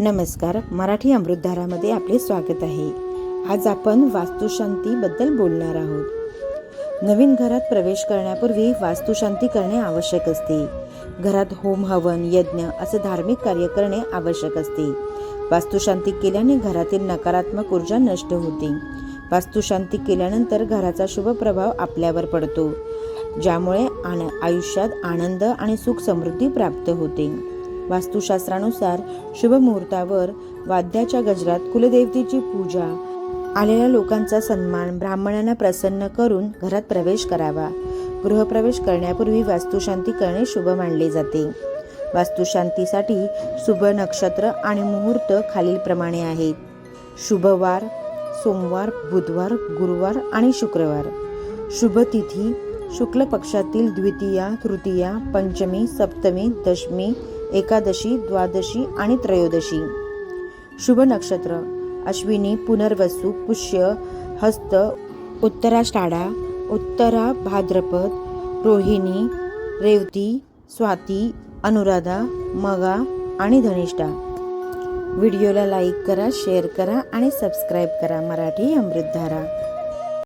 नमस्कार मराठी अमृतधारामध्ये आपले स्वागत आहे. आज आपण वास्तुशांतीबद्दल बोलणार आहोत. नवीन घरात प्रवेश करण्यापूर्वी वास्तुशांती करणे आवश्यक असते. घरात होम हवन यज्ञ असे धार्मिक कार्य करणे आवश्यक असते. वास्तुशांती केल्याने घरातील नकारात्मक ऊर्जा नष्ट होते. वास्तुशांती केल्यानंतर घराचा शुभ प्रभाव आपल्यावर पडतो ज्यामुळे आन आयुष्यात आनंद आणि सुख समृद्धी प्राप्त होते. वास्तुशास्त्रानुसार शुभ मुहूर्तावर वाद्याच्या गजरात कुलदेवतेची पूजा. आलेल्या लोकांचा सन्मान ब्राह्मणांना प्रसन्न करून घरात प्रवेश करावा. गृहप्रवेश करण्यापूर्वी वास्तुशांती करणे शुभ मानले जाते. वास्तुशांतीसाठी शुभ नक्षत्र आणि मुहूर्त खालीलप्रमाणे आहेत. शुभवार सोमवार बुधवार गुरुवार आणि शुक्रवार. शुभ तिथी शुक्ल पक्षातील द्वितीया तृतीया पंचमी सप्तमी दशमी एकादशी द्वादशी आणि त्रयोदशी. शुभ नक्षत्र. अश्विनी पुनर्वसू पुष्य हस्त उत्तराषाढा उत्तरा भाद्रपद रोहिणी रेवती स्वाती अनुराधा मगा आणि धनिष्ठा. व्हिडिओला लाईक करा शेअर करा आणि सबस्क्राईब करा मराठी अमृतधारा.